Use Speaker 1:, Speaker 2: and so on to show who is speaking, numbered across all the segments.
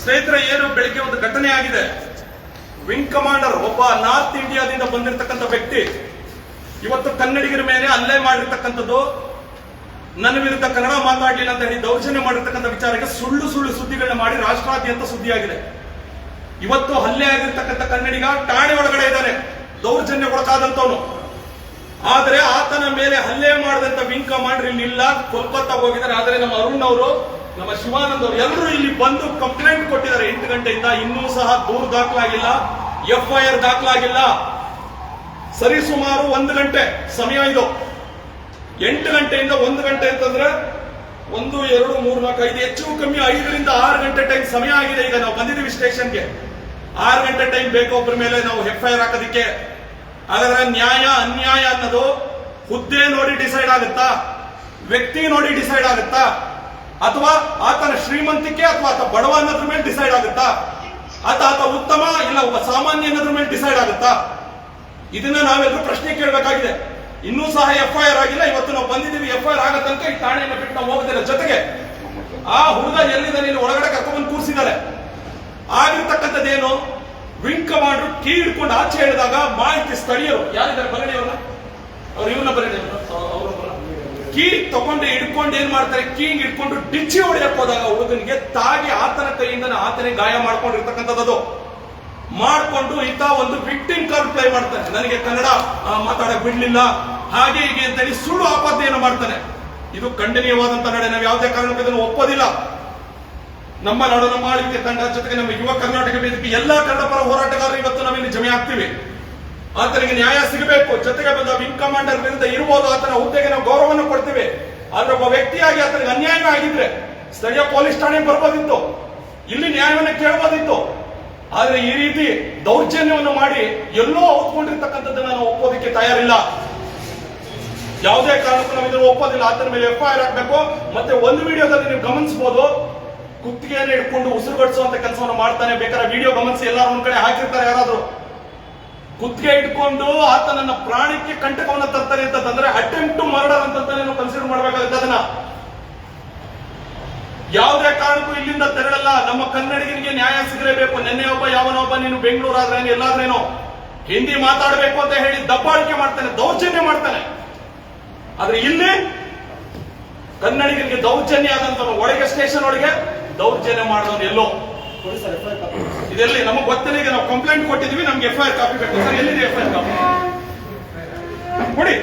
Speaker 1: ಸ್ನೇಹಿತರೆ, ಏನು ಬೆಳಿಗ್ಗೆ ಒಂದು ಘಟನೆ ಆಗಿದೆ. ವಿಂಗ್ ಕಮಾಂಡರ್ ಒಬ್ಬ ನಾರ್ತ್ ಇಂಡಿಯಾದಿಂದ ಬಂದಿರತಕ್ಕಂಥ ವ್ಯಕ್ತಿ, ಇವತ್ತು ಕನ್ನಡಿಗರ ಮೇಲೆ ಹಲ್ಲೆ ಮಾಡಿರ್ತಕ್ಕಂಥದ್ದು. ನನ್ನ ವಿರುದ್ಧ ಕನ್ನಡ ಮಾತಾಡಲಿಲ್ಲ ಅಂತ ಹೇಳಿ ದೌರ್ಜನ್ಯ ಮಾಡಿರ್ತಕ್ಕಂಥ ವಿಚಾರಕ್ಕೆ ಸುಳ್ಳು ಸುಳ್ಳು ಸುದ್ದಿಗಳನ್ನ ಮಾಡಿ ರಾಷ್ಟ್ರಾದ್ಯಂತ ಸುದ್ದಿಯಾಗಿದೆ. ಇವತ್ತು ಹಲ್ಲೆ ಆಗಿರ್ತಕ್ಕಂಥ ಕನ್ನಡಿಗ ಠಾಣೆ ಒಳಗಡೆ ಇದ್ದಾನೆ. ದೌರ್ಜನ್ಯಕ್ಕೊಳಗಾದಂತವನು ಆದರೆ ಆತನ ಮೇಲೆ ಹಲ್ಲೆ ಮಾಡಿದಂತ ವಿಂಗ್ ಕಮಾಂಡರ್ ಇಲ್ಲಿ ಇಲ್ಲ ಕೋಲ್ಕತ್ತಾ ಹೋಗಿದ್ದಾರೆ. ಆದರೆ ನಮ್ಮ ಅರುಣ್ ಅವರು ನಮ್ಮ ಶಿವಾನಂದ್ ಅವರು ಎಲ್ಲರೂ ಇಲ್ಲಿ ಬಂದು ಕಂಪ್ಲೇಂಟ್ ಕೊಟ್ಟಿದ್ದಾರೆ ಎಂಟು ಗಂಟೆಯಿಂದ. ಇನ್ನೂ ಸಹ ದೂರು ದಾಖಲಾಗಿಲ್ಲ. ಎಫ್ಐಆರ್ ದಾಖಲಾಗಿಲ್ಲ. ಸರಿಸುಮಾರು ಒಂದು ಗಂಟೆ, ಸಮಯ ಇದು. ಎಂಟು ಗಂಟೆಯಿಂದ ಒಂದು ಗಂಟೆ ಅಂತಂದ್ರೆ ಒಂದು, ಎರಡು, ಮೂರು, ನಾಲ್ಕು, ಐದು, ಹೆಚ್ಚು ಕಮ್ಮಿ ಐದರಿಂದ ಆರು ಗಂಟೆ ಟೈಮ್ ಸಮಯ ಆಗಿದೆ. ಈಗ ನಾವು ಬಂದಿದ್ದೀವಿ ಸ್ಟೇಷನ್ಗೆ. ಆರು ಗಂಟೆ ಟೈಮ್ ಬೇಕು ಒಬ್ಬರ ಮೇಲೆ ನಾವು ಎಫ್ಐಆರ್ ಹಾಕೋದಿಕ್ಕೆ. ಹಾಗಾದ್ರೆ ನ್ಯಾಯ, ಅನ್ಯಾಯ ಅನ್ನೋದು ಹುದ್ದೆ ನೋಡಿ ಡಿಸೈಡ್ ಆಗುತ್ತಾ? ವ್ಯಕ್ತಿ ನೋಡಿ ಡಿಸೈಡ್ ಆಗುತ್ತಾ? ಅಥವಾ ಆತನ ಶ್ರೀಮಂತಿಕೆ ಅಥವಾ ಆತ ಬಡವ ಅನ್ನೋದ್ರ ಮೇಲೆ ಡಿಸೈಡ್ ಆಗುತ್ತಾ? ಆತ ಆತ ಉತ್ತಮ ಇಲ್ಲ ಒಬ್ಬ ಸಾಮಾನ್ಯ ಅನ್ನೋದ್ರ ಮೇಲೆ ಡಿಸೈಡ್ ಆಗುತ್ತಾ? ಇದನ್ನ ನಾವೆಲ್ಲರೂ ಪ್ರಶ್ನೆ ಕೇಳಬೇಕಾಗಿದೆ. ಇನ್ನೂ ಸಹ ಎಫ್ ಐ ಆರ್ ಆಗಿಲ್ಲ. ಇವತ್ತು ನಾವು ಬಂದಿದ್ದೀವಿ. ಎಫ್ ಐ ಆರ್ ಆಗ ತನಕ ಈ ಠಾಣೆಯನ್ನು ಬಿಟ್ಟು ನಾವು ಹೋಗೋದಿಲ್ಲ. ಜೊತೆಗೆ ಆ ಹುಡುಗ ಎಲ್ಲಿದೆ ನೀನು ಒಳಗಡೆ ಕರ್ಕೊಂಡ್ಬಂದು ಕೂರಿಸಿದ್ದಾರೆ. ಆಗಿರ್ತಕ್ಕಂಥದ್ದೇನು? ವಿಂಗ್ ಕಮಾಂಡರ್ ಕೀ ಹಿಡ್ಕೊಂಡು ಆಚೆ ಹೇಳಿದಾಗ ಮಾಹಿತಿ ಸ್ಥಳೀಯರು ಯಾರಿದ್ದಾರೆ? ಬರಡಿ ಅವರ ಇವನ್ನ ಬರಡಿ ಅವರು ಕೀ ತಗೊಂಡು ಹಿಡ್ಕೊಂಡು ಏನ್ ಮಾಡ್ತಾರೆ? ಕೀ ಹಿಡ್ಕೊಂಡು ಡಿಚ್ಚಿ ಹೊಡೆಯಕ್ ಹೋದಾಗ ಹುಡುಗನಿಗೆ ತಾಗಿ ಆತನ ಕೈಯಿಂದ ಆತನೇ ಗಾಯ ಮಾಡ್ಕೊಂಡಿರ್ತಕ್ಕಂಥದ್ದು ಮಾಡ್ಕೊಂಡು ಈತ ಒಂದು ವಿಕ್ಟಿಮ್ ಕಾಲ್ ಪ್ಲೇ ಮಾಡ್ತಾನೆ. ನನಗೆ ಕನ್ನಡ ಮಾತಾಡಕ್ ಬಿಡ್ಲಿಲ್ಲ. ಹಾಗೆ ಹೀಗೆ ಅಂತೇಳಿ ಸುಳ್ಳು ಆಪಾದನೆಯನ್ನು ಮಾಡ್ತಾನೆ. ಇದು ಖಂಡನೀಯವಾದಂತ ನಡೆ. ನಾವು ಯಾವುದೇ ಕಾರಣಕ್ಕೆ ಇದನ್ನು ಒಪ್ಪೋದಿಲ್ಲ. ನಮ್ಮ ನಾಡು, ನಮ್ಮ ಆಳ್ವಿಕೆ ತಂಡ ಜೊತೆಗೆ ನಮ್ಮ ಯುವ ಕರ್ನಾಟಕ ವೇದಿಕೆ, ಎಲ್ಲಾ ಕನ್ನಡ ಪರ ಹೋರಾಟಗಾರರು ಇವತ್ತು ನಾವಿಲ್ಲಿ ಜಮೆ ಆಗ್ತೀವಿ. ಆತನಿಗೆ ನ್ಯಾಯ ಸಿಗಬೇಕು. ಜೊತೆಗೆ ಬಂದ ವಿಂಗ್ ಕಮಾಂಡರ್ ವಿರುದ್ಧ ಇರಬಹುದು ಆತನ ಹುದ್ದೆಗೆ ನಾವು ಗೌರವವನ್ನು ಕೊಡ್ತೇವೆ. ಆದ್ರೆ ಒಬ್ಬ ವ್ಯಕ್ತಿಯಾಗಿ ಆತನಿಗೆ ಅನ್ಯಾಯ ಆಗಿದ್ರೆ ಸ್ಥಳೀಯ ಪೊಲೀಸ್ ಠಾಣೆಗೆ ಬರ್ಬೋದಿತ್ತು. ಇಲ್ಲಿ ನ್ಯಾಯವನ್ನು ಕೇಳಬಹುದಿತ್ತು ಆದ್ರೆ ಈ ರೀತಿ ದೌರ್ಜನ್ಯವನ್ನು ಮಾಡಿ ಎಲ್ಲೋ ಒಪ್ಕೊಂಡಿರ್ತಕ್ಕಂಥದ್ದನ್ನು ನಾವು ಒಪ್ಪೋದಕ್ಕೆ ತಯಾರಿಲ್ಲ. ಯಾವುದೇ ಕಾರಣಕ್ಕೂ ನಾವು ಇದನ್ನು ಒಪ್ಪೋದಿಲ್ಲ. ಆತನ ಮೇಲೆ ಎಫ್ಐಆರ್ ಹಾಕಬೇಕು. ಮತ್ತೆ ಒಂದು ವಿಡಿಯೋದಲ್ಲಿ ನೀವು ಗಮನಿಸಬಹುದು ಕುತ್ತಿಗೆಯನ್ನು ಇಟ್ಕೊಂಡು ಉಸಿರುಗಡಿಸುವಂತ ಕೆಲಸವನ್ನು ಮಾಡ್ತಾನೆ ಬೇಕಾದ್ರೆ ವಿಡಿಯೋ ಗಮನಿಸಿ. ಎಲ್ಲರೂ ಒಂದ್ ಕಡೆ ಹಾಕಿರ್ತಾರೆ ಯಾರಾದ್ರೂ. ಕುತ್ತಿಗೆ ಇಟ್ಕೊಂಡು ಆತ ನನ್ನ ಪ್ರಾಣಕ್ಕೆ ಕಂಟಕವನ್ನು ತರ್ತಾನೆ ಅಂತಂದ್ರೆ ಅಟೆಂಪ್ಟ್ ಟು ಮರ್ಡರ್ ಅಂತಂತಾನೆ ಕನ್ಸಿಡರ್ ಮಾಡಬೇಕಾಗುತ್ತೆ ಅದನ್ನ. ಯಾವುದೇ ಕಾರಣಕ್ಕೂ ಇಲ್ಲಿಂದ ತೆರಳಲ್ಲ. ನಮ್ಮ ಕನ್ನಡಿಗರಿಗೆ ನ್ಯಾಯ ಸಿಗಲೇಬೇಕು. ನಿನ್ನೆ ಒಬ್ಬ ಯಾವನೊಬ್ಬ ನೀನು ಬೆಂಗಳೂರು ಆದ್ರೇನು ಎಲ್ಲಾದ್ರೇನು. ಹಿಂದಿ ಮಾತಾಡಬೇಕು ಅಂತ ಹೇಳಿ ದಬ್ಬಾಳಿಕೆ ಮಾಡ್ತಾನೆ, ದೌರ್ಜನ್ಯ ಮಾಡ್ತಾನೆ. ಆದ್ರೆ ಇಲ್ಲಿ ಕನ್ನಡಿಗರಿಗೆ ದೌರ್ಜನ್ಯ ಆದಂತ ಒಳಗೆ ಸ್ಟೇಷನ್ ಒಳಗೆ ದೌರ್ಜನ್ಯ ಮಾಡೋನು ಎಲ್ಲೋ. ಇದೆಲ್ಲಿ? ನಮಗೆ ಗೊತ್ತಿಲ್ಲ. ಈಗ ನಾವು ಕಂಪ್ಲೇಂಟ್ ಕೊಟ್ಟಿದ್ವಿ ನಮ್ಗೆ ಎಫ್ ಐ ಆರ್ ಕಾಪಿ ಬೇಕು. ಸರ್ ಎಲ್ಲಿದೆ ಎಫ್ ಐ ಆರ್ ಕಾಪಿ ಕೊಡಿ.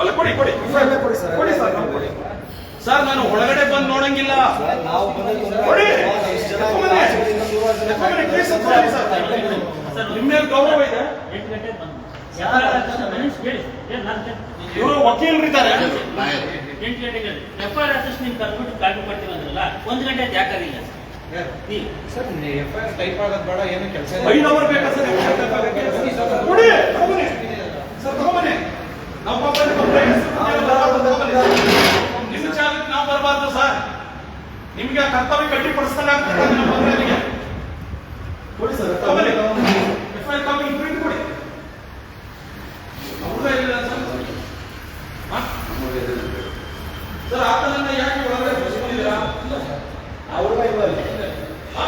Speaker 1: ಅಲ್ಲ ಕೊಡಿ ಕೊಡಿ.
Speaker 2: ಕೊಡಿ ಸರ್.
Speaker 1: ಕೊಡಿ ಸರ್ ಕೊಡಿ. ಸರ್ ನಾನು ಒಳಗಡೆ ಬಂದು ನೋಡಂಗಿಲ್ಲ. ಕೊಡಿ. ನಿಮ್ಮ ಮೇಲೆ ಗೌರವ ಇದೆ.
Speaker 3: ಎಂಟು ಗಂಟೆ ಬಂದು ಯಾರ ಮನಸ್ಸು ಹೇಳಿ. ಏನ್ ನಾನು
Speaker 1: ಇವರು ವಕೀಲರಿದ್ದಾರೆ.
Speaker 3: ಎಂಟು ಗಂಟೆಗೆ ಎಫ್ ಐ ಆರ್ ಆದಷ್ಟು ನಿಮ್ಗೆ ಕರ್ಬಿಟ್ಟು ಕಾಪಿ ಕೊಡ್ತೀವಿ ಅಂದ್ರಲ್ಲ ಒಂದು ಗಂಟೆ ಆಯ್ತು ಯಾಕಾಗಿಲ್ಲ
Speaker 4: sir F I R type ಆಗೋದು ಬೇಡ ಏನು ಕೆಲಸ
Speaker 1: ಐದು ಅವರ್ ಬೇಕಾ ಸರ್ ನಿಮ್ಗೆ ಶಬ್ದ ಕಾಗಕ್ಕೆ? ಕೊಡಿ ತಗೊಂಬನ್ನಿ ಸರ್ ತಗೊಂಬನ್ನಿ ನಾವು ಪಾಪ ಕಂಪ್ಲೇಂಟ್ ನಿಮ್ಮ ಜಾಗಕ್ಕೆ ನಾವು ಬರಬಾರ್ದು ಸರ್ ನಿಮ್ಗೆ ಆ ಕರ್ತವ್ಯ ಕಟ್ಟಿಪಡಿಸ್ದಂಗೆ ಆಗ್ತದೆ ನಮ್ಮ ಮಕ್ಕಳಿಗೆ ಕೊಡಿ ಸರ್ ತಗೊಂಬನ್ನಿ ಎಫ್ ಐ ಕಾಪಿ ಪ್ರಿಂಟ್ ಕೊಡಿ ಹುಡುಗ ಇಲ್ಲ ಸರ್ ಹಾ? ಸರ್ ಆತನನ್ನ ಯಾಕೆ ಒಳಗಡೆ ಬಸ್ಕೊಂಡಿದ್ದೀರಾ
Speaker 2: ಆ ಹುಡುಗ ಇಲ್ವಲ್ಲ?
Speaker 1: ಹಾ?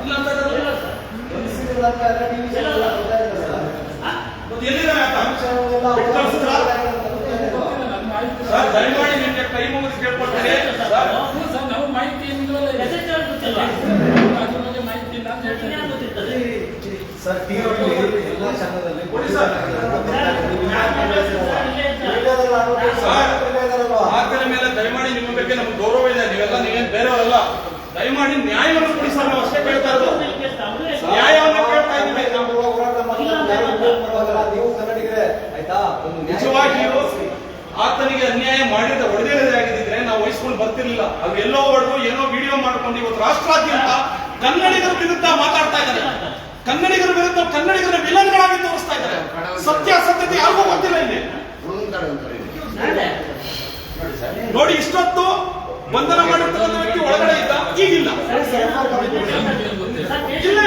Speaker 1: ಇಲ್ಲ ಅಂತಂದ್ರೆ
Speaker 3: ಇಲ್ಲ ಸರ್
Speaker 2: ಕಲಿಸಿದ್ರಲ್ಲ ಅಂತ ಎಲ್ಲ TV ಚಾನೆಲ್ ಎಲ್ಲ ಬರ್ತಾ ಇದೆ ಸರ್.
Speaker 1: ಮತ್ತೆ ಎಲ್ಲಿದ್ದಾರೆ ಆತ
Speaker 2: TV ಚಾನೆಲ್ ಎಲ್ಲ
Speaker 1: ಬಿಟ್ಟು ಕಳ್ಸಿದ್ರಾ? ಸರ್ ದಯಮಾಡಿ ನಿಮ್ಗೆ ಕೈ ಮುಗಿದು ಕೇಳ್ಕೊಳ್ತೀನಿ. ಸರ್
Speaker 3: ಮಾಹಿತಿ ಮಾಹಿತಿ ಯಾರು ಗೊತ್ತಿರ್ತದೆ
Speaker 2: ಸರ್ TV ಯಲ್ಲಿ ಎಲ್ಲ ಚಾನೆಲ್ ಅಲ್ಲಿ
Speaker 1: ಕೊಡಿ ಸರ್. ಆತನ ಮೇಲೆ ದಯಮಾಡಿ ನಿಮ್ಮ ಬಗ್ಗೆ ನಮ್ಗೆ ಗೌರವ ಇದೆ. ನೀವೆಲ್ಲ ನೀವೇನ್ ಬೇರೆಯವರಲ್ಲ ದಯಮಾಡಿ ನ್ಯಾಯವನ್ನು ಕೊಡಿ ಸರ್. ನಾವು ಅಷ್ಟೇ ಕೇಳ್ತಾ ಇರೋದು. ನ್ಯಾಯವನ್ನು ಕೇಳ್ತಾ ಇದ್ದೀವಿ.
Speaker 2: ನಾವು ನೀವು ಕನ್ನಡಿಗರೇ ಆಯ್ತಾ? ಒಂದು ನಿಜವಾಗಿ
Speaker 1: ನಿಜವಾಗಿಯೂ ಆತನಿಗೆ ಅನ್ಯಾಯ ಮಾಡಿದ ಹೊಡೆದೇ ಆಗಿದ್ರೆ ನಾವು ವಹಿಸ್ಕೊಂಡು ಬರ್ತಿರ್ಲಿಲ್ಲ. ಅದು ಎಲ್ಲೋ ಹೊಡೆದು ಏನೋ ವಿಡಿಯೋ ಮಾಡ್ಕೊಂಡು ಇವತ್ತು ರಾಷ್ಟ್ರಾದ್ಯಂತ ಕನ್ನಡಿಗರ ವಿರುದ್ಧ ಮಾತಾಡ್ತಾ ಇದ್ದಾರೆ. ಕನ್ನಡಿಗರ ವಿರುದ್ಧ ಕನ್ನಡಿಗರ ವಿಲನ್ಗಳಾಗಿ ತೋರಿಸ್ತಾ ಇದ್ದಾರೆ. ಸತ್ಯ ಸತ್ಯತೆ ಯಾರಿಗೂ ಗೊತ್ತಿಲ್ಲ ಇಲ್ಲಿ. ನೋಡಿ, ಇಷ್ಟೊತ್ತು ಬಂಧನ ಮಾಡಿರ್ತಕ್ಕಂಥ ವ್ಯಕ್ತಿ ಒಳಗಡೆ ಇದ್ದ, ಈಗಿಲ್ಲ. ಇಲ್ಲ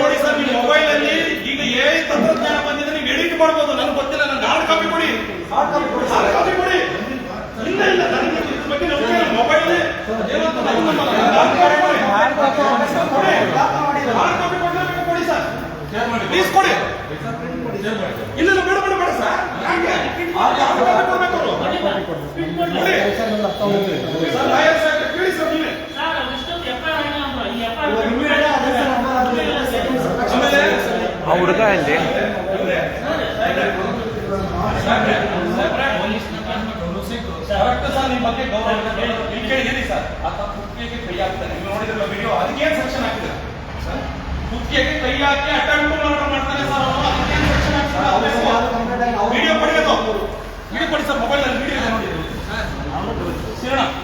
Speaker 1: ನೋಡಿ, ಸರ್, ನಿಮ್ಮ ಮೊಬೈಲ್ ಅಲ್ಲಿ ಎ ತಂತ್ರಜ್ಞಾನ ಬಂದಿದೆ ನೀವು ಎಡಿಟ್ ಮಾಡ್ಬೋದು. ನನಗೆ ಗೊತ್ತಿಲ್ಲ ನನಗೆ ಹಾರ್ಡ್ ಕಾಪಿ ಕೊಡಿ.
Speaker 2: ಹಾರ್ಡ್ ಕಾಪಿ ಕೊಡಿ.
Speaker 1: ಹಾರ್ಡ್ ಕಾಪಿ ಕೊಡಿ. ಇಲ್ಲ ಇಲ್ಲ ನನಗೆ ಬಗ್ಗೆ ಮೊಬೈಲ್ ಏನಂತ ಹಾರ್ಡ್ ಕಾಪಿ ಕೊಡಿ. ಕಾಪಿ
Speaker 3: ಕೊಡಿ. ಕಾಪಿ ಕೊಡಿ.
Speaker 1: ಕೊಡಿ ಸರ್
Speaker 3: ಶೇರ್ ಮಾಡಿ. ಪ್ಲೀಸ್
Speaker 2: ಕೊಡಿ. ಇಲ್ಲ ಇಲ್ಲ ಬೇಡ ಸರ್
Speaker 1: ಕಾಪಿ ಸರ್ ಸರ್ ಕೇಳಿ ಸರ್ ನೀವೇ. ಸರ್ ಇಷ್ಟೊಂದು ಎಫ್ ಐ ಆರ್ ಈ ಎಫ್ ಆರ್ ಆ ಹುಡುಗ ಸರ್. ಇಲ್ಲಿ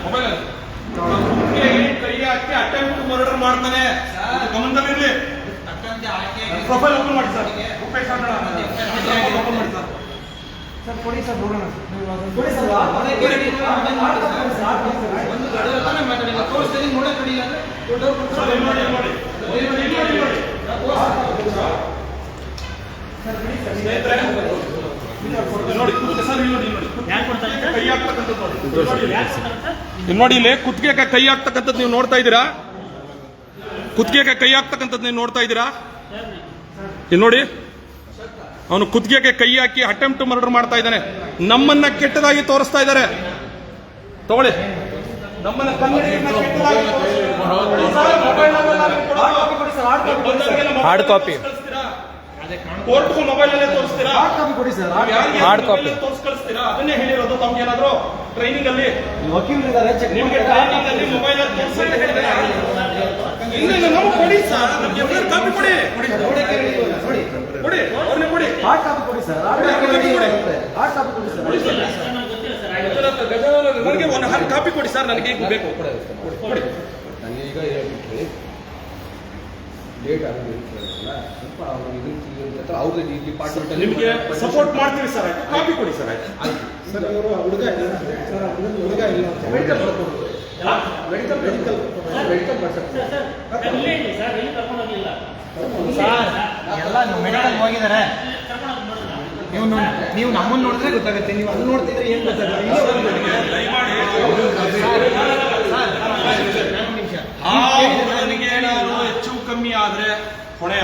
Speaker 1: ಮೊಬೈಲ್ ಕೈ ಹಾಕಿ ಅಟೆಂಪ್ಟ್ ಮರ್ಡರ್ ಮಾಡ್ತಾನೆ ಗಮನದಲ್ಲಿ ಗಮನದಲ್ಲಿರ್ಲಿ ಪ್ರೊಫೈಲ್ ಓಪನ್ ಮಾಡಿ ಸರ್ ಓಪನ್ ಮಾಡಿ ಸರ್
Speaker 2: ಸರ್ ಕೊಡಿ ಸರ್
Speaker 1: ನೋಡೋಣ ನೋಡಿ ಇಲ್ಲಿ ಕುತ್ತಿಗೆ? ಕೈ ಹಾಕ್ತಕ್ಕಂಥದ್ದು ನೀವು ನೋಡ್ತಾ ಇದ್ದೀರಾ ಕುತ್ತಿಗೆ ಕೈ ಹಾಕ್ತಕ್ಕಂಥದ್ದು ನೀವು ನೋಡ್ತಾ ಇದ್ದೀರಾ? ಇಲ್ಲಿ ನೋಡಿ. ಅವನು ಕುತ್ತಿಗೆಗೆ ಕೈ ಹಾಕಿ ಅಟೆಂಪ್ಟ್ ಮರ್ಡರ್ ಮಾಡ್ತಾ ಇದ್ದಾನೆ. ನಮ್ಮನ್ನ ಕೆಟ್ಟದಾಗಿ ತೋರಿಸ್ತಾ ಇದ್ದಾರೆ. ತಗೊಳ್ಳಿ. ನಮ್ಮನ್ನ.
Speaker 2: ಹಾರ್ಡ್ ಕಾಪಿ
Speaker 1: ಮೊಬೈಲ್
Speaker 5: ಹಾರ್ಡ್
Speaker 1: ಕೋರ್ಟ್ಗೂ ಮೊಬೈಲ್ ಅಲ್ಲೇ ತೋರಿಸ್ತೀರಾ?
Speaker 2: Hard copy.
Speaker 1: ತೋರಿಸ್ ಕಳಿಸ್ತೀರಾ ಅದನ್ನೇ ಹೇಳಿರೋದು ತಮ್ಗೆ ಏನಾದ್ರು ಟ್ರೈನಿಂಗ್ ಅಲ್ಲಿ?
Speaker 2: ವಕೀಲರು ಇದ್ದಾರೆ ಚೆಕ್
Speaker 1: ನಿಮ್ಗೆ ಟ್ರೈನಿಂಗ್ ಅಲ್ಲಿ ಮೊಬೈಲ್ ಅಲ್ಲಿ ಹೇಳಿದ್ರೆ ಇಲ್ಲ ಇಲ್ಲ ನಮಗೆ ಕೊಡಿ ಸರ್. ನಮ್ಗೆ ಎಫ್ಐಆರ್ ಕಾಪಿ ಕೊಡಿ. ಕೊಡಿ ಅವ್ರನ್ನೇ ಕೊಡಿ.
Speaker 2: ಹಾರ್ಡ್ ಕೊಡಿ ಸರ್. ಹಾರ್ಡ್ ಕಾಪಿ ಕೊಡಿ ಸರ್ ಕಾಪಿ ಕೊಡಿ ಸರ್.
Speaker 3: ಸರ್, ನನಗೆ
Speaker 1: ಒಂದು ಹತ್ತು ಕಾಪಿ ಕೊಡಿ ಸರ್ ನನಗೆ ಈಗ ಬೇಕು. ಕೊಡಿ.
Speaker 6: ನನಗೆ ಈಗ ಹೇಳ್ಬಿಟ್ಟು ಲೇಟ್ ಆಗಿದೆ ಸ್ವಲ್ಪ ಅವರು ಇದು ಅವ್ರ ಡಿಪಾರ್ಟ್ಮೆಂಟ್
Speaker 1: ನಿಮಗೆ ಸಪೋರ್ಟ್ ಮಾಡ್ತೀವಿ ಸರ್ ಆಯ್ತು. ಕಾಪಿ ಕೊಡಿ ಸರ್ ಆಯ್ತು.
Speaker 2: ಸರ್ ಇವರು ಹುಡುಗ ಇಲ್ಲ. ಸರ್ ಹುಡುಗ ಇಲ್ಲ
Speaker 6: ಮೆಡಿಕಲ್ ಮೆಡಿಕಲ್ ಮೆಡಿಕಲ್
Speaker 3: ಎಲ್ಲಿ ಕರ್ಕೊಂಡು ಹೋಗಿಲ್ಲ.
Speaker 4: ಎಲ್ಲ ಮೆಡಿಕಲ್ ಹೋಗಿದ್ದಾರೆ. ನೀವು. ನೋಡಿ- ನೀವು ನಮ್ಮನ್ನ ನೋಡಿದ್ರೆ ಗೊತ್ತಾಗುತ್ತೆ ನೀವು
Speaker 2: ಅಲ್ಲಿ ನೋಡ್ತಿದ್ರೆ ಏನ್
Speaker 1: ಗೊತ್ತಾಗುತ್ತೆ? ಏನಾದ್ರು ಹೆಚ್ಚು ಕಮ್ಮಿ ಆದರೆ ಹೊಣೆ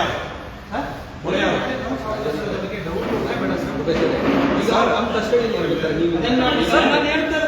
Speaker 1: ಹೊಣೆ
Speaker 6: ಈಗ ನೀವು
Speaker 1: ಕಸ್ಟಡಿಯಲ್ಲಿ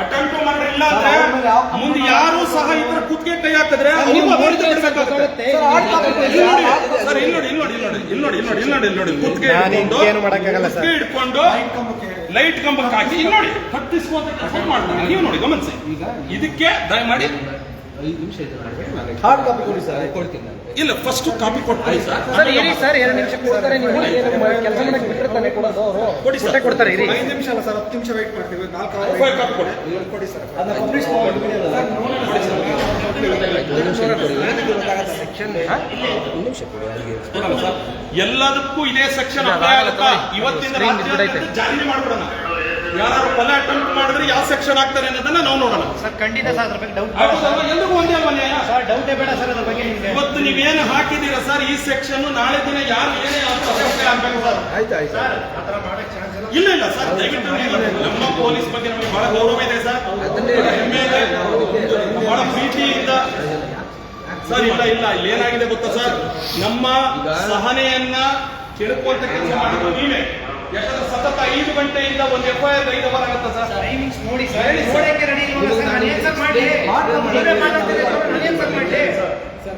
Speaker 1: ಅಟೆಂಪ್ಟ್ ಇಲ್ಲ ಅಂದ್ರೆ ಮುಂದೆ ಯಾರು ಸಹ ಇದ್ರ ಕುತ್ತಿಗೆ ಕೈ ಹಾಕಿದ್ರೆ.
Speaker 2: ಸರ್
Speaker 1: ಇಲ್ಲಿ ನೋಡಿ, ಇಲ್ಲಿ ನೋಡಿ ಇಲ್ಲಿ ನೋಡಿ ಇಲ್ಲಿ ನೋಡಿ ಇಲ್ಲಿ ನೋಡಿ ಇಲ್ಲಿ ನೋಡಿ ಕುತ್ತಿಗೆ ಹಿಡ್ಕೊಂಡು
Speaker 5: ಏನು ಮಾಡಕಾಗಲ್ಲ ಸರ್.
Speaker 1: ಕುತ್ತಿಗೆ ಹಿಡ್ಕೊಂಡು ಲೈಟ್ ಕಂಬಕ್ಕೆ ಹಾಕಿ ಇಲ್ಲಿ ನೋಡಿ ಮಾಡ್ತಾರೆ ನೀವು ನೋಡಿ ಗಮನಿಸಿ ಇದಕ್ಕೆ ದಯಮಾಡಿ
Speaker 6: ಐದು ನಿಮಿಷ ಇದೆ ನಾನು
Speaker 2: ಹಾರ್ಡ್ ಕಾಪಿ ಕೊಡಿ ಸರ್
Speaker 6: ಕೊಡ್ತೀನಿ ನಾನು.
Speaker 1: ಇಲ್ಲ ಫಸ್ಟ್ ಕಾಪಿ ಕೊಟ್ಬಿಡಿ ಸರ್
Speaker 4: ಸರ್ ಇರಿ ಸರ್ ಎರಡು ನಿಮಿಷ ಕೊಡ್ತಾರೆ ನೀವು ಕೆಲಸ ಮಾಡಕ್ಕೆ ಬಿಟ್ಟರೆ ತಾನೇ ಕೊಡೋದು. ಅವರು
Speaker 1: ಕೊಡಿ ಸರ್
Speaker 4: ಕೊಡ್ತಾರೆ ಇರಿ.
Speaker 2: ಐದು ನಿಮಿಷ ಅಲ್ಲ ಸರ್ ಹತ್ತು ನಿಮಿಷ ವೆಯ್ಟ್ ಮಾಡ್ತೀವಿ. ನಾಲ್ಕು
Speaker 1: ಕಾಪಿ ಕೊಡಿ.
Speaker 2: ಅದನ್ನ ಪಬ್ಲಿಷ್ ಮಾಡ್ಬಿಡಿ
Speaker 1: ಸರ್. ಎಲ್ಲದಕ್ಕೂ ಇದೇ ಸೆಕ್ಷನ್ ಅಪ್ಲೈ ಆಗುತ್ತಾ? ಇವತ್ತಿನ ರಾಜ್ಯ ಜಾರಿ ಮಾಡ್ಬಿಡೋಣ. ಯಾರು ಕೊಲೆ ಅಟೆಂಪ್ಟ್ ಮಾಡಿದ್ರೆ ಯಾವ ಸೆಕ್ಷನ್ ಆಗ್ತಾರೆ ಅನ್ನೋದನ್ನ ನಾವು ನೋಡೋಣ.
Speaker 4: ಸರ್ ಖಂಡಿತ ಸರ್ ಅದ್ರ ಬಗ್ಗೆ ಡೌಟ್
Speaker 1: ಸರ್ ಎಲ್ರಿಗೂ ಒಂದೇ ಅಲ್ವಾ ನ್ಯಾಯ.
Speaker 4: ಸರ್ ಡೌಟೇ ಬೇಡ ಸರ್ ಅದ್ರ ಬಗ್ಗೆ ನಿಮಗೆ.
Speaker 1: ಇವತ್ತು ನೀವೇನು ಹಾಕಿದ್ದೀರಾ ಸರ್ ಈ ಸೆಕ್ಷನ್ ನಾಳೆ ದಿನ ಯಾರು ಏನೇ ಆಗ್ಬೇಕು ಸರ್
Speaker 2: ಆಯ್ತು ಆಯ್ತು.
Speaker 1: ಇಲ್ಲ. ಇಲ್ಲ ಸರ್ ದಯವಿಟ್ಟು ನೀವು ನಮ್ಮ ಪೊಲೀಸ್ ಬಗ್ಗೆ ನಮಗೆ ಬಹಳ ಗೌರವ ಇದೆ ಸರ್. ಬಹಳ ಹೆಮ್ಮೆ ಇದೆ ಬಹಳ ಪ್ರೀತಿಯಿಂದ. ಸರ್ ಇಲ್ಲ ಇಲ್ಲ ಇಲ್ಲಿ ಏನಾಗಿದೆ ಗೊತ್ತಾ ಸರ್? ನಮ್ಮ ಸಹನೆಯನ್ನ ಕೆಳಕೊಳ್ತಕ್ಕಂಥ ಕೆಲಸ ಮಾಡಿದ್ರು ನೀವೇ. ಯಾಕಂದ್ರೆ ಸತತ ಐದು ಗಂಟೆಯಿಂದ ಒಂದು ಎಫ್ ಐ ಆರ್ ಐದು ಅವರ್ ಆಗುತ್ತಾ ಸರ್.
Speaker 4: ಟೈಮಿಂಗ್ಸ್ ನೋಡಿ ಸರ್. ನೋಡಕ್ಕೆ ರೆಡಿ ಇಲ್ಲ ಸರ್? ನಾನು ಏನ್ ಸರ್ ಮಾಡಿ ನೀವೇ ಮಾತಾಡ್ತಿದ್ದೀರಿ ಸರ್, ನಾನು ಏನ್ ಸರ್. ಮಾಡಿ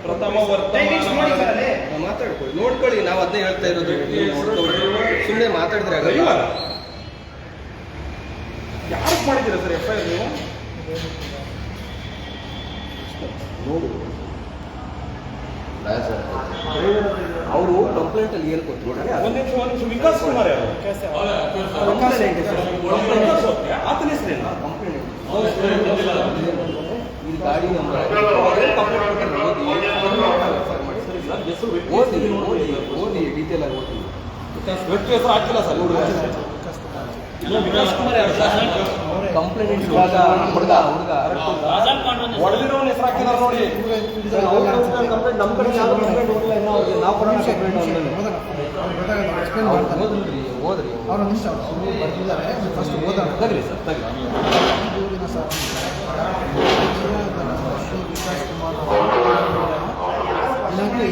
Speaker 1: ಪ್ರಥಮ
Speaker 4: ಟೈಮಿಂಗ್ಸ್ ನೋಡಿ ಸರ್ ಅಲ್ಲಿ.
Speaker 6: ಮಾತಾಡ್ಕೊಳ್ಳಿ ನೋಡ್ಕೊಳ್ಳಿ ನಾವು ಅದನ್ನೇ ಹೇಳ್ತಾ ಇರೋದು. ಸುಮ್ಮನೆ ಮಾತಾಡಿದ್ರೆ ಆಗಲ್ಲ.
Speaker 1: ಯಾರು ಮಾಡಿದ್ದೀರಾ ಸರ್ ಎಫ್ ಐ ಆರ್ ನೀವು?
Speaker 6: ನೋಡು. ಅವರು ಕಂಪ್ಲೇಂಟ್ ಅಲ್ಲಿ ಏನು ಕೊಟ್ಟರು
Speaker 1: ಒಂದ್ ನಿಮಿಷ ಒಂದ್ ನಿಮಿಷ ವಿಕಾಸ್ ಕುಮಾರ್ ಯಾರು ವಿಕಾಸ್? ಆತನ ಹೆಸರೇನು
Speaker 6: ಈ ಗಾಡಿ ನಂಬರ್ ಓದಿ ಓದಿ ಓದಿ ಡೀಟೇಲ್ ಆಗಿ ಓದಿ
Speaker 1: ವ್ಯಕ್ತಿ ಹೆಸರು ಹಾಕಿಲ್ಲ ಸರ್ ವಿಕಾಸ್ ಕುಮಾರ್ ಯಾರು
Speaker 6: ಕಂಪ್ಲೇಂಟ್ ಇವಾಗ ಹುಡುಗ. ಹುಡುಗ.
Speaker 1: ಹೊಡೆದಿರೋನ್ ಹೆಸರು. ಹಾಕಿದಾರೆ ನೋಡಿ.
Speaker 6: ಕಂಪ್ಲೇಂಟ್ ನಮ್ಮ ಕಡೆ ಯಾವ ಕಂಪ್ಲೇಂಟ್ ಹೋಗಿಲ್ಲ ಇನ್ನೂ ಅವ್ರಿಗೆ. ನಾವು ಕೊಡೋಣ ಕಂಪ್ಲೇಂಟ್ ಓದ್ರಿ ಓದ್ರಿ
Speaker 2: ಅವ್ರ ನಿಮಿಷ ಬರ್ತಿದ್ದಾರೆ. ಫಸ್ಟ್ ಓದೋಣ
Speaker 6: ತಗಲಿ ಸರ್ ತಗಲಿ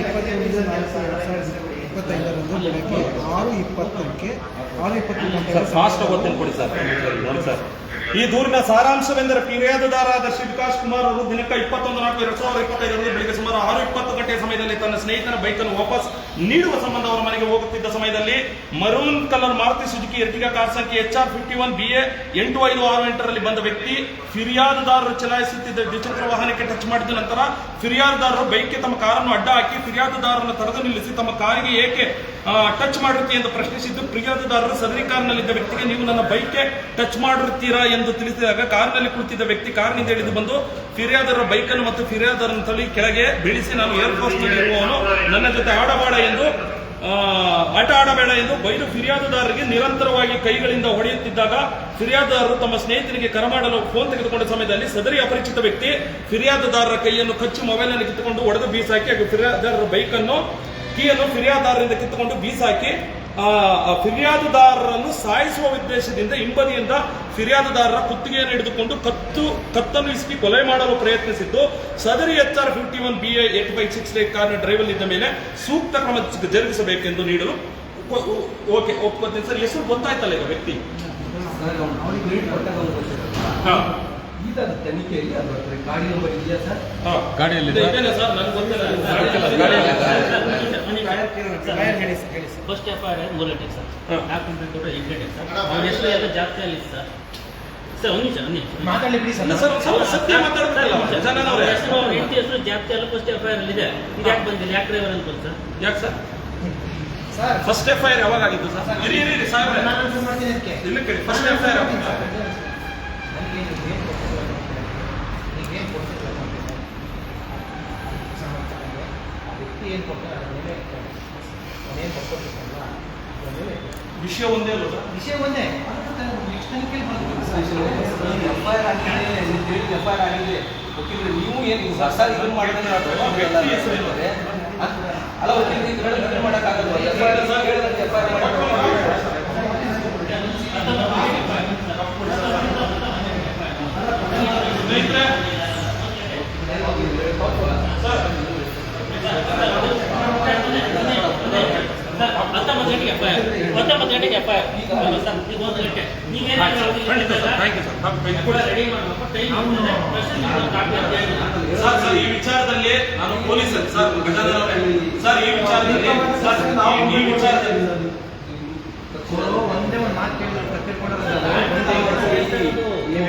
Speaker 2: ಇಪ್ಪತ್ತೈದು ನಾಲ್ಕು ಎರಡು ಸಾವಿರದ ಇಪ್ಪತ್ತೈದರಂದು ಬೆಳಗ್ಗೆ ಆರು ಇಪ್ಪತ್ತಕ್ಕೆ ಆರು ಇಪ್ಪತ್ತು
Speaker 1: ಸರ್ ಫಾಸ್ಟ್ ಕೊಡಿ ಸರ್. ನೋಡಿ ಸರ್. ಈ ದೂರಿನ ಸಾರಾಂಶವೆಂದರೆ ಫಿರ್ಯಾದುದಾರಾದ ಶ್ರೀ ವಿಕಾಸ್ ಕುಮಾರ್ ಅವರು ದಿನಕ್ಕೆ ಇಪ್ಪತ್ತೊಂದು ನಾಲ್ಕು ಎರಡ್ ಸಾವಿರದ ಇಪ್ಪತ್ತೈದರಂದು ಬೆಳಿಗ್ಗೆ ಸುಮಾರು ಆರು ಇಪ್ಪತ್ತು ಗಂಟೆಯ ಸಮಯದಲ್ಲಿ ತನ್ನ ಸ್ನೇಹಿತನ ಬೈಕನ್ನು ವಾಪಸ್ ನೀಡುವ ಸಂಬಂಧ ಅವರ ಮನೆಗೆ ಹೋಗುತ್ತಿದ್ದ ಸಮಯದಲ್ಲಿ maroon colour Maruti Suzuki Ertiga car ಸಂಖ್ಯೆ H R fifty one B A ಎಂಟು ಐದು ಆರು ಎಂಟರಲ್ಲಿ ಬಂದ ವ್ಯಕ್ತಿ ಫಿರ್ಯಾದುದಾರರು ಚಲಾಯಿಸುತ್ತಿದ್ದ ದ್ವಿಚಕ್ರ ವಾಹನಕ್ಕೆ ಟಚ್ ಮಾಡಿದ ನಂತರ ಫಿರ್ಯಾದುದಾರರು ಬೈಕ್ಗೆ ತಮ್ಮ ಕಾರನ್ನು ಅಡ್ಡ ಹಾಕಿ ಫಿರ್ಯಾದುದಾರರನ್ನು ತಡೆದು ನಿಲ್ಲಿಸಿ ತಮ್ಮ ಕಾರಿಗೆ ಏಕೆ ಟಚ್ ಮಾಡಿರುತ್ತೆ ಎಂದು ಪ್ರಶ್ನಿಸಿದ್ದು, ಫಿರ್ಯಾದುದಾರರು ಸದರಿ ಕಾರ್ನಲ್ಲಿದ್ದ ವ್ಯಕ್ತಿಗೆ ನೀವು ನನ್ನ ಬೈಕ್ಗೆ ಟಚ್ ಮಾಡಿರುತ್ತೀರಾ ಎಂದು ತಿಳಿಸಿದಾಗ ಕಾರಿನಲ್ಲಿ ಕುಳಿತಿದ್ದ ವ್ಯಕ್ತಿ ಕಾರಿನಿಂದ ಇಳಿದು ಬಂದು ಫಿರ್ಯಾದರ ಬೈಕನ್ನು ಮತ್ತು ಫಿರ್ಯಾದರನ್ನು ತಳಿ ಕೆಳಗೆ ಬೀಳಿಸಿ ನಾನು ಏರ್ಫೋರ್ಸ್ನಲ್ಲಿ ಇರುವವನು. ನನ್ನ ಜೊತೆ ಆಡಬೇಡ ಎಂದು ಆಟ ಆಡಬೇಡ ಎಂದು ಬೈದು ಫಿರ್ಯಾದುದಾರರಿಗೆ ನಿರಂತರವಾಗಿ ಕೈಗಳಿಂದ ಹೊಡೆಯುತ್ತಿದ್ದಾಗ ಫಿರ್ಯಾದುದಾರರು ತಮ್ಮ ಸ್ನೇಹಿತನಿಗೆ ಕರೆ ಮಾಡಲು ಫೋನ್ ತೆಗೆದುಕೊಂಡ ಸಮಯದಲ್ಲಿ ಸದರಿ ಅಪರಿಚಿತ ವ್ಯಕ್ತಿ ಫಿರ್ಯಾದುದಾರರ ಕೈಯನ್ನು ಕಚ್ಚು ಮೊಬೈಲ್ ಅನ್ನು ಕಿತ್ತುಕೊಂಡು ಒಡೆದು ಬೀಸಾಕಿ ಹಾಗೂ ಫಿರ್ಯಾದಾರರ ಬೈಕ್ ಅನ್ನು ಕೀಯನ್ನು ಫಿರ್ಯಾದಾರರಿಂದ ಕಿತ್ತುಕೊಂಡು ಬೀಸಾಕಿ ಫಿರ್ಯಾದುದಾರರನ್ನು ಸಾಯಿಸುವ ಉದ್ದೇಶದಿಂದ ಹಿಂಬದಿಯಿಂದ ಫಿರ್ಯಾದುದಾರರ ಕುತ್ತಿಗೆಯನ್ನು ಹಿಡಿದುಕೊಂಡು ಕತ್ತು ಕತ್ತನ್ನು ಇಸುಕಿ ಕೊಲೆ ಮಾಡಲು ಪ್ರಯತ್ನಿಸಿದ್ದು ಸದರಿ H R fifty one B eight five six eight ಕಾರ್ನ ಡ್ರೈವರ್ ಇದ್ದ ಮೇಲೆ ಸೂಕ್ತ ಕ್ರಮ ಜರುಗಿಸಬೇಕೆಂದು ನೀಡಲು ಓಕೆ ಒಪ್ಕೋತೀನಿ ಸರ್ ಹೆಸರು ಗೊತ್ತಾಯ್ತಲ್ಲ ಈಗ ವ್ಯಕ್ತಿ?
Speaker 6: ಈಗ ತನಿಖೆಯಲ್ಲಿ ಅದು ಅದ್ರ ಗಾಡಿ ನಂಬರ್ ಇದೆಯಾ ಸರ್
Speaker 1: ಹಾ
Speaker 5: ಗಾಡಿಯಲ್ಲಿ
Speaker 1: ಇದೆ, ಸರ್ ನನಗೆ ಗೊತ್ತಿಲ್ಲ
Speaker 3: ಫಸ್ಟ್ ಎಫ್ ಐ ಆರ್ ಮೂರು ಗಂಟೆಗೆ ಸರ್ ಕಂಪ್ಲೇಂಟ್ ಕೊಟ್ಟರೆ ಎಂಟು ಗಂಟೆಗೆ ಸರ್ ಅವ್ರ ಹೆಸರು ಎಲ್ಲ ಜಾಸ್ತಿ ಅಲ್ಲಿ ಸರ್ ಸರ್ ಒಂದು ನಿಮಿಷ ಒಂದು ನಿಮಿಷ
Speaker 4: ಮಾತಾಡಲಿ ಬಿಡಿ ಸರ್
Speaker 1: ಸರ್ ಸತ್ಯ
Speaker 3: ಅವ್ರ ಹೆಸರು ಅವ್ರ ಹೆಂಡತಿ ಹೆಸರು ಎಲ್ಲ ಫಸ್ಟ್ ಎಫ್ ಐ ಆರ್ ಇದೆ ಇದು ಯಾಕೆ ಬಂದಿಲ್ಲ ಯಾಕೆ ಡ್ರೈವರ್ ಅಂತ ಸರ್
Speaker 1: ಯಾಕೆ sir
Speaker 4: sir
Speaker 1: first F I R ಯಾವಾಗ ಆಗಿತ್ತು ಸರ್ ಇರಿ ಇರಿ ಸಾಹೇಬ್ರೆ ಇಲ್ಲಿ ಕೇಳಿ ಫಸ್ಟ್ ಎಫ್ ಐ ಆರ್
Speaker 4: ನನಗೆ ನೀವು ಏನು ಕೊಡ್ತಿಲ್ಲ ನೀವೇನು ಕೊಡ್ತಿಲ್ಲ ಸಮರ್ಥನೆಗೆ ಆ ವ್ಯಕ್ತಿ ಏನು ಕೊಡ್ತಾರೆ ಅವನೇನು ಕೊಟ್ಕೊಟ್ಟಿದ್ದಲ್ಲ
Speaker 1: ವಿಷಯ ಒಂದೇ ಅಲ್ಲ ಸರ್?
Speaker 4: ವಿಷಯ ಒಂದೇ. ನೆಕ್ಸ್ಟ್ ತನಿಖೆಯಲ್ಲಿ ಬರ್ಬೇಕು
Speaker 6: ಎಫ್ ಐ ಆರ್ ಆಗಿದೆ ಎಫ್ ಐ ಆರ್ ಆಗಿದೆ. ವಕೀಲರು ನೀವು ಏನು ಹೊಸ ಇದನ್ನು ಮಾಡಿದ್ರೆ? ಅಲ್ಲ ವಕೀಲರು ಇದ್ರಲ್ಲಿ ಮಾಡೋಕ್ಕಾಗಲ್ಲ F I R F I R
Speaker 1: ಸ್ನೇಹಿತರೆ
Speaker 3: ಸರ್ ಹತ್ತೊಂಬತ್ತು ಗಂಟೆಗೆ sir
Speaker 1: sir thank you sir
Speaker 3: ನಾವು ಟೈಮ್
Speaker 1: ಸರ್ ಈ ವಿಚಾರದಲ್ಲಿ ನಾನು ಪೊಲೀಸ್ ಸರ್ ಸರ್ ಈ ವಿಚಾರದಲ್ಲಿ ಸರ್ ಈ- ವಿಚಾರದಲ್ಲಿ
Speaker 4: ಒಂದೇ ಒಂದು ಮಾತು ಕೇಳಿದ್ರೆ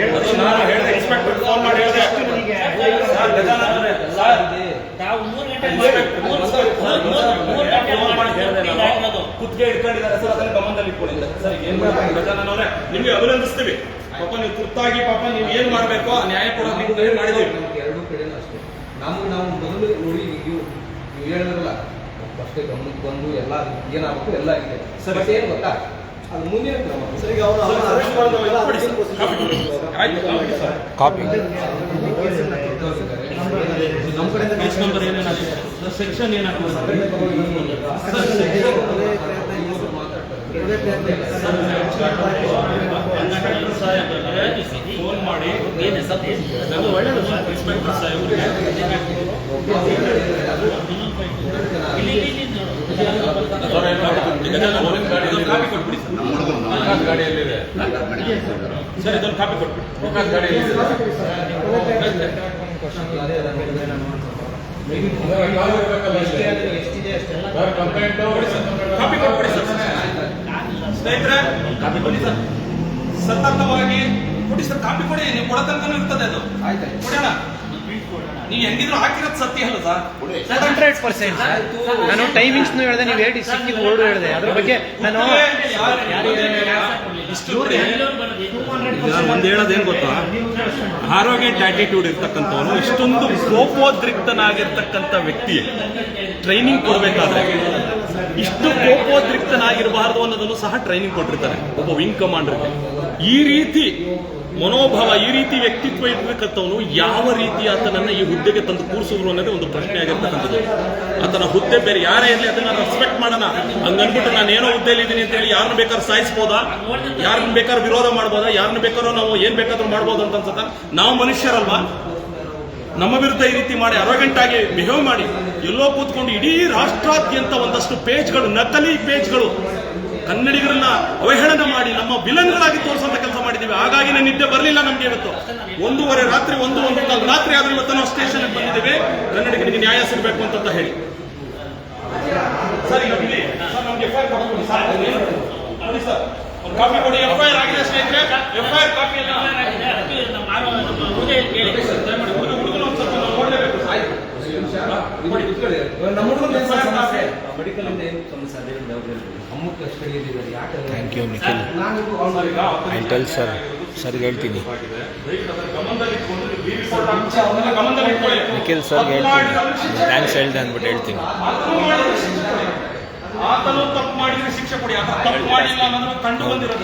Speaker 1: ಅದು ನಾನು ಹೇಳಿದೆ ಇನ್ಸ್ಪೆಕ್ಟರ್ ಫೋನ್ ಮಾಡಿ ಹೇಳಿದೆ
Speaker 3: ತಾವು ಮೂರು ಗಂಟೆ
Speaker 1: ಕುತ್ತಿಗೆ ಇಟ್ಕೊಂಡಿದ್ದಾರೆ ಸರ್ ಅದನ್ನ ಗಮನದಲ್ಲಿ ಇಟ್ಕೊಂಡಿದ್ದಾರೆ ಸರ್ ಏನ್ ಮಾಡ್ಬೇಕು ಗಜಾನನ ಅವರೇ ನಿಮ್ಗೆ ಅಭಿನಂದಿಸ್ತೀವಿ ಪಾಪ ನೀವು ತುರ್ತಾಗಿ ಪಾಪ ನೀವು ಏನ್ ಮಾಡ್ಬೇಕು ನ್ಯಾಯ ಕೊಡೋದು ನೀವು ಮಾಡಿದೀವಿ
Speaker 6: ಎರಡು ಕಡೆನೂ ಅಷ್ಟೇ ನಮ್ಗೆ ನಾವು ಮೊದಲು ನೋಡಿ ನೀವು ನೀವು ಹೇಳಿದ್ರಲ್ಲ ಅಷ್ಟೇ ಗಮನಕ್ಕೆ ಬಂದು ಎಲ್ಲ ಏನಾಗಬೇಕು ಎಲ್ಲ ಇದೆ
Speaker 1: ಸರ್
Speaker 6: ಏನು ಗೊತ್ತಾ ಅದು ಮುಂದಿನ ಕ್ರಮ
Speaker 1: sir, sir. Copy section phone ಮಾಡಿ. ಅದು ಒಳ್ಳೆಯದು
Speaker 5: ಗಾಡಿಯಲ್ಲಿದೆ
Speaker 1: ಸರ್. ಇದೊಂದು ಕಾಪಿ ಕೊಟ್ಬಿಡಿ.
Speaker 5: ಗಾಡಿಯಲ್ಲಿದೆ
Speaker 4: ಎಷ್ಟಿದೆ ಅಷ್ಟೆಲ್ಲ
Speaker 1: ಕಾಪಿ ಕೊಟ್ಬಿಡಿ ಸರ್. ಸ್ನೇಹಿತರೆ ಕಾಪಿ ಕೊಡಿ ಸರ್. ಸತತವಾಗಿ ಕೊಡಿ ಸರ್ ಕಾಪಿ ಕೊಡಿ. ನೀವು ಕೊಡ ತನಕ ಇರ್ತದೆ ಅದು.
Speaker 6: ಆಯ್ತಾಯ್ತು
Speaker 1: ಕೊಡೋಣ. ನೀವು ಹೆಂಗಿದ್ರು ಹಾಕಿರೋದು ಸತ್ಯ ಅಲ್ಲ ಸರ್
Speaker 2: ಹಂಡ್ರೆಡ್ ಪರ್ಸೆಂಟ್ ನಾನು ಟೈಮಿಂಗ್ಸ್ನು ಹೇಳಿದೆ ನೀವು ಹೇಳಿ ಸಿಕ್ಕಿದ ಓಡು ಹೇಳಿದೆ. ಅದ್ರ ಬಗ್ಗೆ ನಾನು
Speaker 1: ಒಂದು ಹೇಳೋದೇನು ಗೊತ್ತಾ? ಆರೋಗ್ಯ ಆಟಿಟ್ಯೂಡ್ ಇರ್ತಕ್ಕಂಥವನು ಇಷ್ಟೊಂದು ಕೋಪೋದ್ರಿಕ್ತನಾಗಿರ್ತಕ್ಕಂಥ ವ್ಯಕ್ತಿ ಟ್ರೈನಿಂಗ್ ಕೊಡಬೇಕಾದ್ರೆ ಇಷ್ಟು ಕೋಪೋದ್ರಿಕ್ತನಾಗಿರಬಾರ್ದು ಅನ್ನೋದನ್ನು ಸಹ ಟ್ರೈನಿಂಗ್ ಕೊಟ್ಟಿರ್ತಾರೆ. ಒಬ್ಬ ವಿಂಗ್ ಕಮಾಂಡರ್ ಈ ರೀತಿ ಮನೋಭಾವ ಈ ರೀತಿ ವ್ಯಕ್ತಿತ್ವ ಇರ್ಬೇಕಂತವನು ಯಾವ ರೀತಿ ಆತನನ್ನ ಈ ಹುದ್ದೆಗೆ ತಂದು ಕೂರಿಸಿದ್ರು ಅನ್ನೋದೇ ಒಂದು ಪ್ರಶ್ನೆ ಆಗಿರ್ತಕ್ಕಂಥದ್ದು. ಆತನ ಹುದ್ದೆ ಬೇರೆ ಯಾರೇ ಇರಲಿ ಅದನ್ನ ರೆಸ್ಪೆಕ್ಟ್ ಮಾಡೋಣ. ಹಂಗನ್ಬಿಟ್ಟು ನಾನು ಏನೋ ಹುದ್ದೆಯಲ್ಲಿ ಇದ್ದೀನಿ ಅಂತ ಹೇಳಿ ಯಾರನ್ನ ಬೇಕಾದ್ರೂ ಸಾಯಿಸ್ಬೋದಾ? ಯಾರನ್ನ ಬೇಕಾದ್ರೂ ವಿರೋಧ ಮಾಡ್ಬೋದಾ? ಯಾರನ್ನ ಬೇಕಾದ್ರೂ ನಾವು ಏನ್ ಬೇಕಾದ್ರೂ ಮಾಡ್ಬೋದು ಅಂತ ಅನ್ಸತ್ತ? ನಾವು ಮನುಷ್ಯರಲ್ವಾ? ನಮ್ಮ ವಿರುದ್ಧ ಈ ರೀತಿ ಮಾಡಿ ಅರೋಗೆಂಟ್ ಆಗಿ ಬಿಹೇವ್ ಮಾಡಿ ಎಲ್ಲೋ ಕೂತ್ಕೊಂಡು ಇಡೀ ರಾಷ್ಟ್ರಾದ್ಯಂತ ಒಂದಷ್ಟು ಪೇಜ್ಗಳು, ನಕಲಿ ಪೇಜ್ಗಳು ಕನ್ನಡಿಗರನ್ನ ಅವಹೇಳನ ಮಾಡಿ ನಮ್ಮ ವಿಲನ್ಗಳಾಗಿ ತೋರಿಸುವಂತ ಕೆಲಸ ಮಾಡಿದ್ದೀವಿ. ಹಾಗಾಗಿ ನಿದ್ದೆ ಬರಲಿಲ್ಲ ನಮ್ಗೆ ಇವತ್ತು. ಒಂದೂವರೆ ರಾತ್ರಿ ಒಂದು ಒಂದು ಕಾಲು ರಾತ್ರಿ ಆದ್ರೂ ಇವತ್ತು ನಾವು ಸ್ಟೇಷನ್ ಬಂದಿದ್ದೇವೆ. ಕನ್ನಡಿಗರಿಗೆ ನ್ಯಾಯ ಸಿಗಬೇಕು ಅಂತ ಹೇಳಿ. ಸರಿ ಈಗ ಬಿಡಿ ಸರ್ ನಮ್ಗೆ ಎಫ್ ಐ ಆರ್ ಕೊಡಿ ಸರ್. ನೋಡಿ ಸರ್ ಒಂದು ಕಾಪಿ ಕೊಡಿ. ಎಫ್ ಐ ಆರ್ ಆಗಿದೆ ಸ್ನೇಹಿತರೆ ಎಫ್ ಐ ಆರ್ ಕಾಪಿ ಎಲ್ಲ ಹುಡುಗ ಹುಡುಗನ ಒಂದು ಸ್ವಲ್ಪ ನೋಡ್ಲೇಬೇಕು.
Speaker 6: ನಮ್ಮ ಹುಡುಗನ ಏನ್ ಸಮಸ್ಯೆ? ಮೆಡಿಕಲ್. ಇಂದ ಏನು ಸಮಸ್ಯೆ ಅಮ್ಮಕ್ಕೆ ಅಷ್ಟು ಕಸ್ಟಡಿಯಲ್ಲಿದ್ದಾರೆ ಯಾಕೆ
Speaker 5: ಥ್ಯಾಂಕ್ ಯು ನಿಖಿಲ್
Speaker 6: ನಾನು ಅವ್ನು
Speaker 5: ಐ ಟೆಲ್ ಸರ್ ಸರ್ಗೆ ಹೇಳ್ತೀನಿ. ನಿಖಿಲ್ ಸರ್ಗೆ ಹೇಳ್ತೀನಿ. ಥ್ಯಾಂಕ್ಸ್ ಹೇಳ್ದೆ ಅಂದ್ಬಿಟ್ಟು ಹೇಳ್ತೀನಿ.
Speaker 1: ಆತನು ತಪ್ಪು ಮಾಡಿದ್ರೆ ಶಿಕ್ಷೆ ಕೊಡಿ. ಆತ ತಪ್ಪು ಮಾಡಿಲ್ಲ ಅನ್ನೋದು ಕಂಡು ಬಂದಿರೋದು.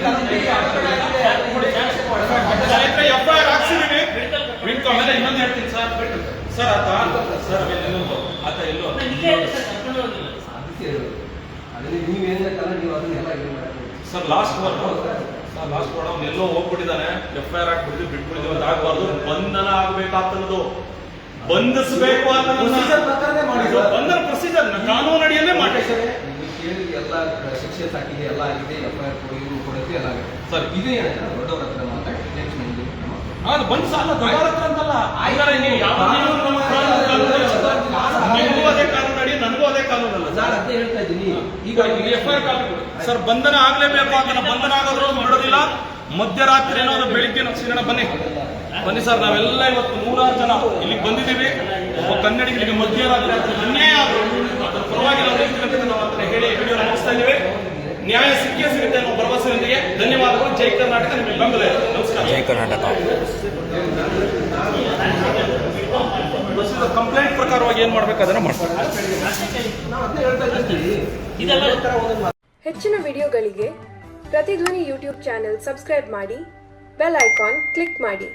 Speaker 1: ಎಫ್ ಐ ಆರ್ ಹಾಕ್ಸಿದೀವಿ ಬಿಟ್ಟು ಆಮೇಲೆ ಇನ್ನೊಂದು ಹೇಳ್ತೀನಿ ಸರ್. ಸರ್ ಆತ ಸರ್ ಆಮೇಲೆ ಆತ ಎಲ್ಲೋ
Speaker 6: ಅದಕ್ಕೆ ಅದೇ ನೀವು ಏನಿಲ್ಲ ನೀವು ಅದನ್ನೆಲ್ಲ ಇದು
Speaker 1: sir last word sir last word ಅವ್ನು ಎಲ್ಲೋ ಹೋಗ್ಬಿಟ್ಟಿದ್ದಾನೆ ಎಫ್ ಐ ಆರ್ ಹಾಕ್ಬಿಟ್ಟಿದ್ವಿ ಬಿಟ್ಬಿಟ್ಟಿದ್ವಿ ಅಂತ ಆಗ್ಬಾರ್ದು ಬಂಧನ ಆಗ್ಬೇಕಾಗ್ತದ್ದು ಬಂಧಿಸಬೇಕು ಅಂತ
Speaker 6: ಪ್ರಕಾರನೇ ಮಾಡಿ ಸರ್.
Speaker 1: ಬಂಧನ ಪ್ರೊಸೀಜರ್ ಕಾನೂನು ಅಡಿಯಲ್ಲೇ ಮಾಡಿ.
Speaker 6: ನೀವು ಕೇಳಿ ಎಲ್ಲ ಶಿಕ್ಷೆ ಸಾಕಿದೆ ಎಲ್ಲ ಆಗಿದೆ ಎಫ್ ಐ ಆರ್ ಕೊಡಿ ಇವ್ರು ಕೊಡುತ್ತೆ ಎಲ್ಲ ಆಗಿದೆ.
Speaker 1: ಸರ್.
Speaker 6: ಇದು ಏನಂತ ದೊಡ್ಡವ್ರ ಹತ್ರ ಮಾತಾಡಿ ನೆಕ್ಸ್ಟ್ ಮುಂದೆ.
Speaker 1: ಅದು ಬಂದ್ ಸಾಲ ದೊಡ್ಡವ್ರ ಹತ್ರ ಅಂತಲ್ಲ. ಆಯ್ತಾರೆ ನೀವು ಯಾವ ನಮ್ಮ ಅದೇ
Speaker 6: ಹೇಳ್ತಾ ಇದ್ದೀನಿ.
Speaker 1: ಈಗ ಎಫ್ ಐ ಆರ್ ಸರ್ ಬಂಧನ ಆಗ್ಲೇಬೇಕು ಅದನ್ನ ಬಂಧನ ಆಗೋದ್ರೂ ಮಾಡೋದಿಲ್ಲ. ಮಧ್ಯರಾತ್ರಿ ಏನಾದ್ರು ಅದು ಬೆಳಿಗ್ಗೆ ನಾವು ಸಿಗೋಣ ಬನ್ನಿ. ಬನ್ನಿ ಸರ್ ನಾವೆಲ್ಲ ಇವತ್ತು ನೂರಾರು ಜನ ಇಲ್ಲಿಗೆ ಬಂದಿದ್ದೀವಿ. ಒಬ್ಬ ಕನ್ನಡಿಗರಿಗೆ ಮಧ್ಯರಾತ್ರಿ ಅನ್ಯಾಯ ಆದ್ರು ಅದ್ರ ಪರವಾಗಿ ನಾವು ನಿಲ್ತೀವಿ ನಾವು ಅದನ್ನ ಹೇಳಿ ವಿಡಿಯೋ ಮುಗಿಸ್ತಾ ಇದ್ದೀವಿ. ನ್ಯಾಯ ಸಿಕ್ಕೇ ಸಿಗುತ್ತೆ ಅನ್ನೋ ಭರವಸೆಯೊಂದಿಗೆ ಧನ್ಯವಾದಗಳು. ಜೈ ಕರ್ನಾಟಕ ನಿಮಗೆ ಬೆಂಬಲ ನಮಸ್ಕಾರ.
Speaker 5: ಜೈ ಕರ್ನಾಟಕ.
Speaker 1: ಕಂಪ್ಲೇಂಟ್ ಪ್ರಕಾರವಾಗಿ ಏನ್ ಮಾಡ್ಬೇಕು ಅದನ್ನ ಮಾಡ್ತಾರೆ
Speaker 7: ಹೆಚ್ಚಿನ ವಿಡಿಯೋಗಳಿಗೆ ಪ್ರತಿಧ್ವನಿ ಯೂಟ್ಯೂಬ್ ಚಾನೆಲ್ ಸಬ್ಸ್ಕ್ರೈಬ್ ಮಾಡಿ ಬೆಲ್ ಐಕಾನ್ ಕ್ಲಿಕ್ ಮಾಡಿ.